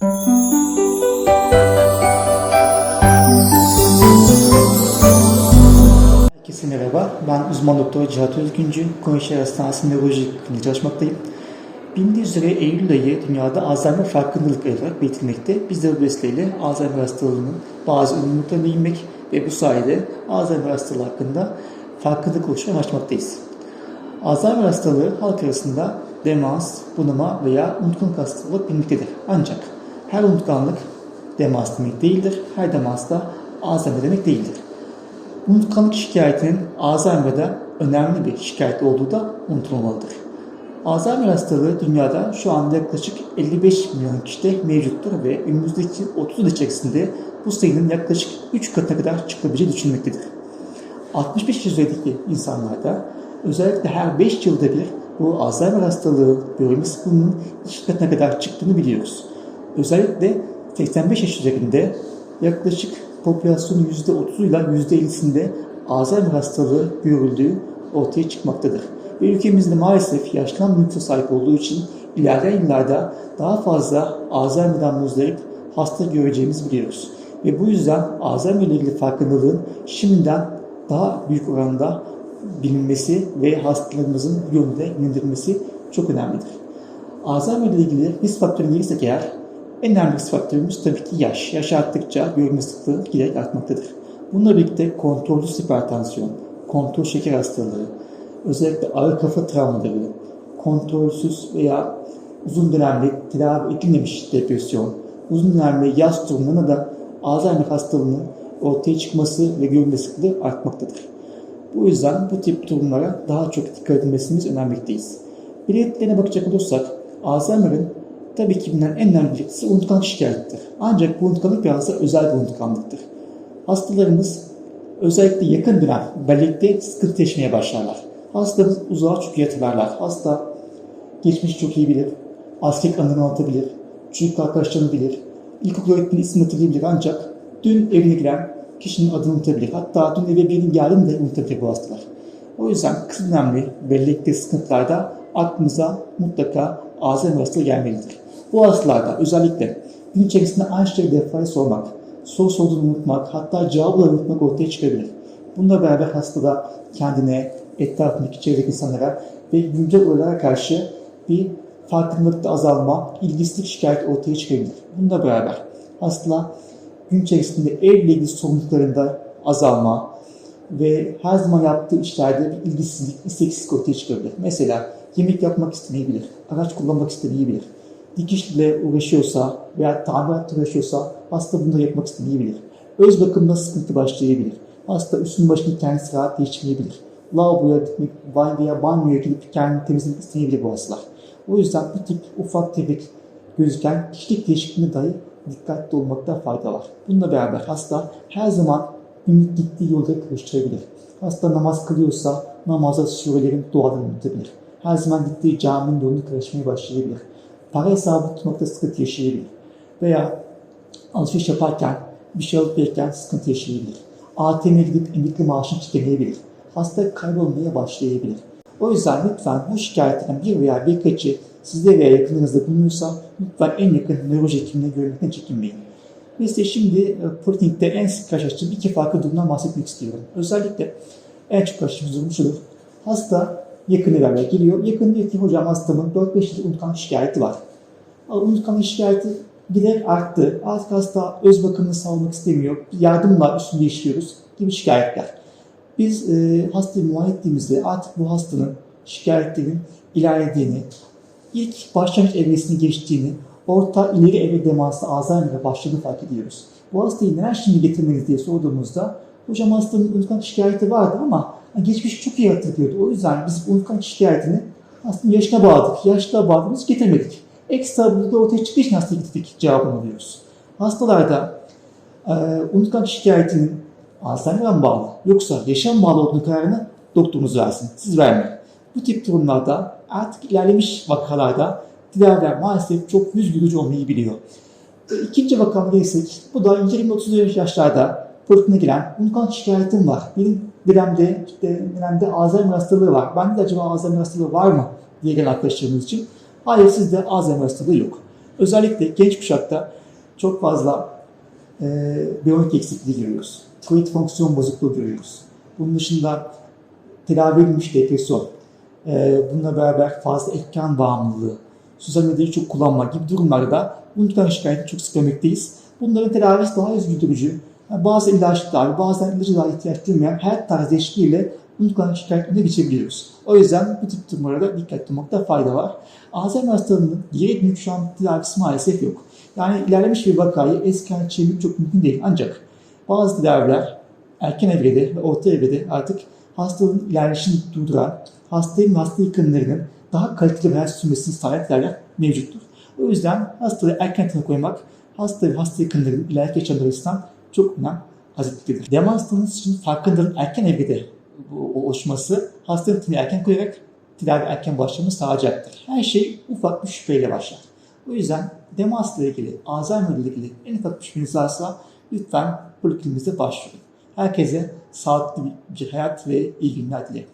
Herkese merhaba. Ben uzman doktor Cihat Özgüncü. Konuşer Hastanesi Nöroloji Kliniği çalışmaktayım. Bilindiği üzere Eylül ayı dünyada Alzheimer farkındalık ayı olarak belirtilmekte. Biz de bu vesileyle Alzheimer hastalığının bazı ölümlüklerine değinmek ve bu sayede Alzheimer hastalığı hakkında farkındalık oluşturmaya başlamaktayız. Alzheimer hastalığı halk arasında demans, bunama veya unutkanlık hastalığı olarak bilinmektedir. Ancak her unutkanlık demans demek değildir, her demans da Alzheimer demek değildir. Unutkanlık şikayetinin Alzheimer'da önemli bir şikayet olduğu da unutulmalıdır. Alzheimer hastalığı dünyada şu anda yaklaşık 55 milyon kişide mevcuttur ve önümüzdeki 30 yıl içerisinde bu sayının yaklaşık 3 katına kadar çıkabileceği düşünülmektedir. 65 yaş üzerindeki insanlarda özellikle her 5 yılda bir bu Alzheimer hastalığı görülme sıklığının 2 katına kadar çıktığını biliyoruz. Özellikle 85 yaş üzerinde yaklaşık popülasyonun %30 ile %50'sinde Alzheimer hastalığı görüldüğü ortaya çıkmaktadır. Ve ülkemizde maalesef yaşlanan nüfusa sahip olduğu için ilerleyen yıllarda daha fazla Alzheimer'dan muzdarip hasta göreceğimizi biliyoruz. Ve bu yüzden Alzheimer ile ilgili farkındalığın şimdiden daha büyük oranda bilinmesi ve hastalarımızın yönünde yönlendirilmesi çok önemlidir. Alzheimer ile ilgili risk faktörüne gelirsek eğer en önemli faktörümüz tabii ki yaş. Yaş arttıkça görme sıklığı giderek artmaktadır. Bununla birlikte kontrolsüz hipertansiyon, kontrol şeker hastalığı, özellikle ağır kafa travmaları, kontrolsüz veya uzun dönemli tedavi edilmemiş depresyon, uzun dönemli yaz durumlarına da Alzheimer hastalığının ortaya çıkması ve görme sıklığı artmaktadır. Bu yüzden bu tip durumlara daha çok dikkat edilmesimiz önermekteyiz. Belirtilerine bakacak olursak Alzheimer'ın tabii ki bilinen en önemli belirtisi unutkanlık şikayetidir. Ancak bu unutkanlık biraz da özel bir unutkanlıktır. Hastalarımız özellikle yakın dönem bellekte sıkıntı yaşamaya başlarlar. Hastalarımız uzağa çok iyi hatırlarlar. Hasta geçmiş çok iyi bilir, askerlik anılarını anlatabilir, çocuk arkadaşlarını bilir, ilkokul öğretmeni ismini hatırlayabilir ancak dün evine giren kişinin adını unutabilir. Hatta dün eve birinin geldiğini de unutabilir bu hastalar. O yüzden kısa dönemli bellekte sıkıntılarda aklımıza mutlaka Alzheimer hastalığı gelmelidir. Bu hastalarda özellikle gün içerisinde aynı şeyi defaya sormak, soru sorduğunu unutmak, hatta cevapları unutmak ortaya çıkabilir. Bununla beraber hastada kendine, etrafındaki çevredeki insanlara ve güncel olaylara karşı bir farkındalıkta azalma, ilgisizlik şikayet ortaya çıkabilir. Bununla beraber hasta gün içerisinde evle ilgili sorumluluklarında azalma ve her zaman yaptığı işlerde bir ilgisizlik, isteksizlik ortaya çıkabilir. Mesela yemek yapmak istemeyebilir, araç kullanmak istemeyebilir, dikişle uğraşıyorsa veya tamiratla uğraşıyorsa hasta bunu da yapmak istemeyebilir. Öz bakımda sıkıntı başlayabilir. Hasta üstünün başını kendisi rahat değiştirmeyebilir. Lavaboya gitmek veya banyoya gidip kendini temizlemek istemeyebilir bu hastalar. O yüzden bu tip ufak tefek gözüken kişilik değişikliğine dahi dikkatli olmakta fayda var. Bununla beraber hasta her zaman günlük gittiği yolda karıştırabilir. Hasta namaz kılıyorsa namaza surelerin dualarını unutabilir. Her zaman gittiği caminin yolunu karışmaya başlayabilir. Para hesabı tutmakta sıkıntı yaşayabilir. Veya alışveriş yaparken bir şey alıp verirken sıkıntı yaşayabilir. ATM'ye gidip emekli maaşını çekemeyebilir. Hasta kaybolmaya başlayabilir. O yüzden lütfen bu şikayetlerden bir veya birkaçı sizde veya yakınınızda bulunuyorsa lütfen en yakın nöroloji hekimine görmekten çekinmeyin. Size şimdi e, poliklinikte en sık karşılaştığım iki farklı durumdan bahsetmek istiyorum. Özellikle en çok karşılaştığımız durum şudur. Hasta yakını beraber geliyor. Yakın diyor ki hocam hastamın 4-5 yıllık unutkanlık şikayeti var. Ama Unutkanlık şikayeti giderek arttı. Artık hasta öz bakımını sağlamak istemiyor. Yardımla üstünde yaşıyoruz gibi şikayetler. Biz e, hastayı muayene ettiğimizde artık bu hastanın şikayetlerinin ilerlediğini, ilk başlangıç evresini geçtiğini, orta ileri evre demansı Alzheimer'a başladığını fark ediyoruz. Bu hastayı neden şimdi getirmeliyiz diye sorduğumuzda hocam hastanın unutkanlık şikayeti vardı ama geçmiş çok iyi hatırlıyordu. O yüzden biz unutkanlık şikayetini hastanın yaşına bağladık. Yaşına bağladığımız getirmedik. Ekstra burada ortaya çıktığı için hastaya gittik cevabını alıyoruz. Hastalarda e, unutkanlık şikayetinin Alzheimer'a bağlı yoksa yaşam bağlı olduğunu kararını doktorunuz versin. Siz vermeyin. Bu tip durumlarda artık ilerlemiş vakalarda tedaviler maalesef çok yüz gülücü olmayı biliyor. E, İkinci vakam gelirsek, bu da 20-30 yaşlarda polikliniğe giren unutkanlık şikayetim var. Benim dedemde, işte dedemde Alzheimer hastalığı var. Bende de acaba Alzheimer hastalığı var mı diye gelen arkadaşlarımız için. Hayır sizde Alzheimer hastalığı yok. Özellikle genç kuşakta çok fazla e, biyonik eksikliği görüyoruz. Tiroid fonksiyon bozukluğu görüyoruz. Bunun dışında tedavi edilmiş depresyon, e, bununla beraber fazla ekran bağımlılığı, sosyal medyayı çok kullanma gibi durumlarda unutkan şikayetini çok sık. Bunların tedavisi daha az bazı ilaçlar, bazen ilaca daha ihtiyaç duymayan her tarz değişikliğiyle unutkan şikayetine geçebiliyoruz. O yüzden bu tip durumlarda dikkat tutmakta fayda var. Alzheimer hastalığının geri dönük şu an tedavisi maalesef yok. Yani ilerlemiş bir vakayı eski çevirmek çok mümkün değil. Ancak bazı tedaviler erken evrede ve orta evrede artık hastalığın ilerleyişini durduran, hastayın hasta yakınlarının daha kaliteli bir hayat sürmesini sağlayan mevcuttur. O yüzden hastalığı erken tanı koymak, hasta ve hasta yakınlarının ileriki yaşamları çok önem arz etmektedir. Demans için farkındalığın erken evrede oluşması hastanın erken koyarak tedavi erken başlamayı sağlayacaktır. Her şey ufak bir şüpheyle başlar. O yüzden demansla ilgili, Alzheimer ile ilgili en ufak bir şüpheniz varsa lütfen poliklinimize başvurun. Herkese sağlıklı bir hayat ve iyi günler dilerim.